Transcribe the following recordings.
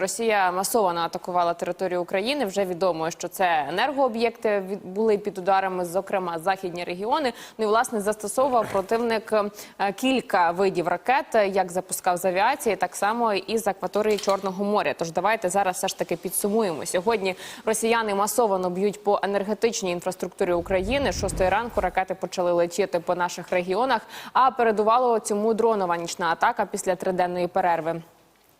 Росія масово атакувала територію України. Вже відомо, що це енергооб'єкти були під ударами, зокрема західні регіони. Ну і власне застосовував противник е, кілька видів ракет, е, як запускав з авіації, так само і з акваторії Чорного моря. Тож давайте зараз все ж таки підсумуємо. Сьогодні росіяни масово б'ють по енергетичній інфраструктурі України. Шостої ранку ракети почали летіти по наших регіонах. А передувало цьому дронова нічна атака після триденної перерви.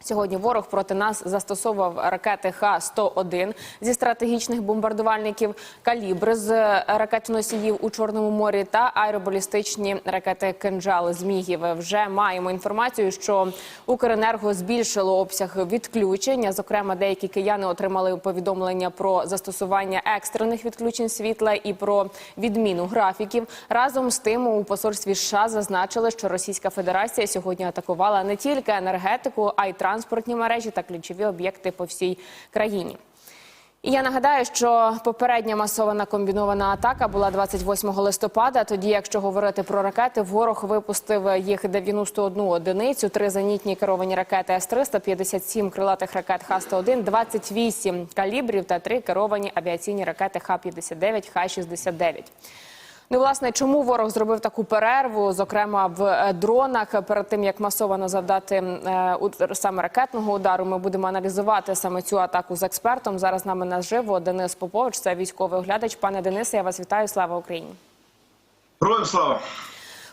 Сьогодні ворог проти нас застосовував ракети Х-101 зі стратегічних бомбардувальників, калібри з ракетоносіїв у Чорному морі та аеробалістичні ракети «Кинджал» Зміїв. Вже маємо інформацію, що Укренерго збільшило обсяг відключень. Зокрема, деякі кияни отримали повідомлення про застосування екстрених відключень світла і про відміну графіків. Разом з тим у посольстві США зазначили, що Російська Федерація сьогодні атакувала не тільки енергетику, а й транспортні мережі та ключові об'єкти по всій країні. І я нагадаю, що попередня масована комбінована атака була 28 листопада. Тоді, якщо говорити про ракети, ворог випустив їх 91 одиницю, три зенітні керовані ракети С-300, 57 крилатих ракет Х-101, 28 калібрів та три керовані авіаційні ракети Х-59, Х-69. Ну, власне, чому ворог зробив таку перерву, зокрема в е, дронах, перед тим як масово завдати е, саме ракетного удару, ми будемо аналізувати саме цю атаку з експертом. Зараз з нами наживо Денис Попович, це військовий оглядач. Пане Денисе, я вас вітаю. Слава Україні. Героям слава!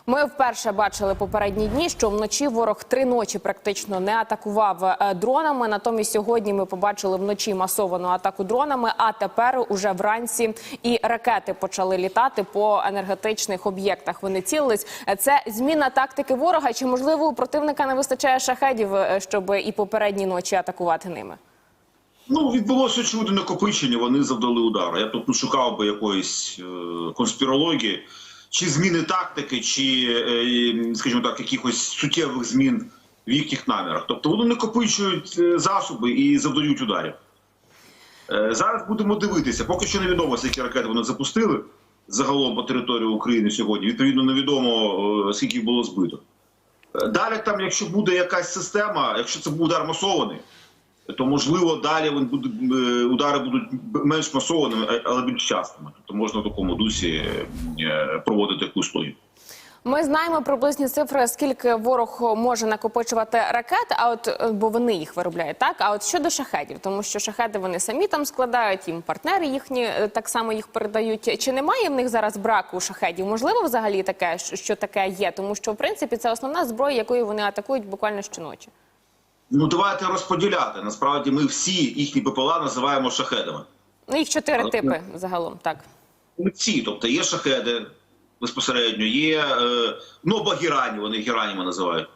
Ми вперше бачили попередні дні, що вночі ворог три ночі практично не атакував е, дронами. Натомість сьогодні ми побачили вночі масовану атаку дронами. А тепер уже вранці і ракети почали літати по енергетичних об'єктах. Вони цілились. Це зміна тактики ворога. Чи можливо у противника не вистачає шахедів, е, щоб і попередні ночі атакувати ними? Ну, відбулося очевидно накопичення, вони завдали удару. Я тут не шукав би якоїсь е, конспірології, чи зміни тактики, чи, е, скажімо так, якихось суттєвих змін в їхніх намірах. Тобто вони накопичують е, засоби і завдають ударів. Е, зараз будемо дивитися. Поки що невідомо, скільки ракет вони запустили загалом по території України сьогодні. Відповідно, невідомо, скільки було збито. Далі там, якщо буде якась система, якщо це буде удар масований, то можливо далі удари будуть менш масованими, але більш частими. Тобто можна в такому дусі е, проводити якусь логіку. Ми знаємо приблизні цифри, скільки ворог може накопичувати ракет, а от е, бо вони їх виробляють, так а от щодо шахедів, тому що шахеди вони самі там складають, їм партнери їхні е, так само їх передають. Чи немає в них зараз браку шахедів? Можливо, взагалі таке, що- таке є, тому що в принципі це основна зброя, якою вони атакують буквально щоночі. Ну давайте розподіляти. Насправді ми всі їхні ППЛА називаємо шахедами. Ну їх чотири Але- типи загалом, так. Всі, тобто є шахеди безпосередньо, є е, ну або гірані, вони гіраніми називають.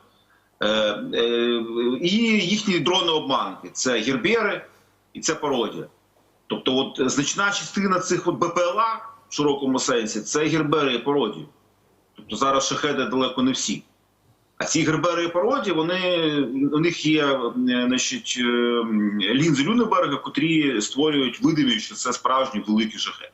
Е, е, і їхні дрони обманки це гербери і це пародія. Тобто, от значна частина цих от БПЛА в широкому сенсі це гербери і пародії. Тобто зараз шахеди далеко не всі. А ці гербери і пародії, вони у них є е, значить, е, лінзи Люнеберга, котрі створюють видимість, що це справжні великі шахеди.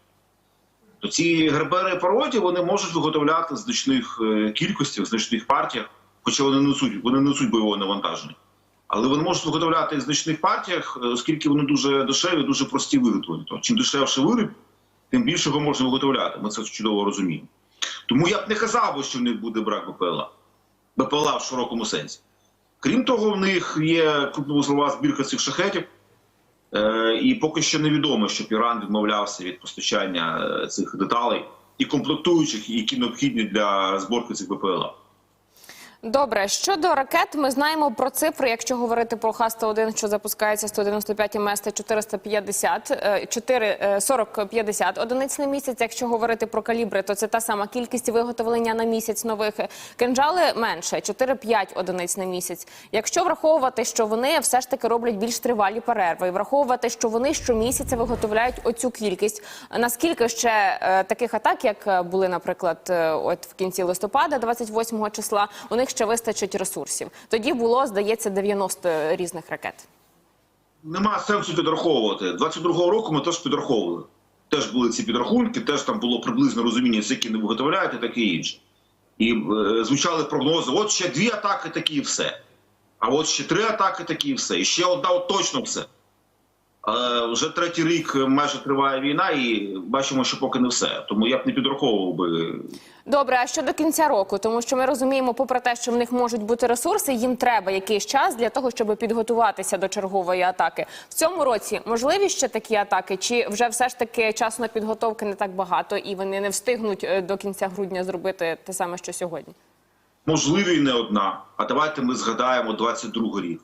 То ці гербери і пародії вони можуть виготовляти в значних е, кількостях, в значних партіях, хоча вони не несуть, вони несуть бойового навантаження. Але вони можуть виготовляти в значних партіях, е, оскільки вони дуже дешеві, дуже прості виготовлені. То чим дешевше виріб, тим більше його можна виготовляти. Ми це чудово розуміємо. Тому я б не казав, би, що в них буде брак БПЛА. БПЛА в широкому сенсі. Крім того, в них є крупновузлова збірка цих шахетів. Е, і поки що невідомо, щоб Іран відмовлявся від постачання е, цих деталей і комплектуючих, які необхідні для зборки цих БПЛА. Добре, щодо ракет, ми знаємо про цифри. Якщо говорити про Х-101, що запускається 195 МС, це 450, е, 4, е, 40-50 одиниць на місяць. Якщо говорити про калібри, то це та сама кількість виготовлення на місяць нових. Кинджали менше 4-5 одиниць на місяць. Якщо враховувати, що вони все ж таки роблять більш тривалі перерви, і враховувати, що вони щомісяця виготовляють оцю кількість. Наскільки ще е, таких атак, як е, були, наприклад, е, от в кінці листопада, 28 числа, у них ще вистачить ресурсів. Тоді було, здається, 90 різних ракет. Нема сенсу підраховувати. 22-го року ми теж підраховували. Теж були ці підрахунки, теж там було приблизно розуміння, скільки не виготовляють і таке інше. І е, звучали прогнози: от ще дві атаки, такі і все. А от ще три атаки такі і все. І ще одна от точно все. Е, вже третій рік майже триває війна, і бачимо, що поки не все. Тому я б не підраховував би Добре, а що до кінця року? Тому що ми розуміємо, попри те, що в них можуть бути ресурси, їм треба якийсь час для того, щоб підготуватися до чергової атаки. В цьому році можливі ще такі атаки, чи вже все ж таки часу на підготовки не так багато, і вони не встигнуть е, до кінця грудня зробити те саме, що сьогодні? можливі не одна. А давайте ми згадаємо 22 рік.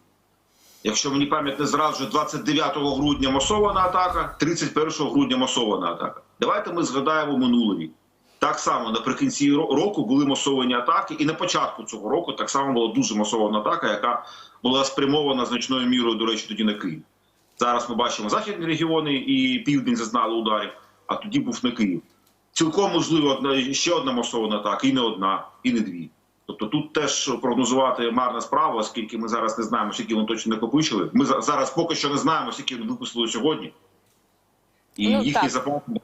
Якщо мені пам'ять не зраджує, 29 грудня масована атака, 31 грудня масована атака. Давайте ми згадаємо минулий рік. Так само наприкінці року були масовані атаки, і на початку цього року так само була дуже масована атака, яка була спрямована значною мірою, до речі, тоді на Київ. Зараз ми бачимо західні регіони і південь зазнали ударів, а тоді був не Київ. Цілком можливо ще одна масована атака, і не одна, і не дві. Тобто тут теж прогнозувати марна справа, оскільки ми зараз не знаємо, скільки вони точно накопичили. Ми зараз поки що не знаємо, скільки вони випустили сьогодні. І Ну, їхні запаси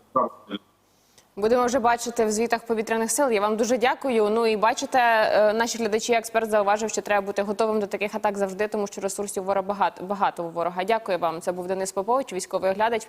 Будемо вже бачити в звітах повітряних сил. Я вам дуже дякую. Ну і бачите, е, наші глядачі, експерт зауважив, що треба бути готовим до таких атак завжди, тому що ресурсів ворога багато багато у ворога. Дякую вам. Це був Денис Попович, військовий оглядач.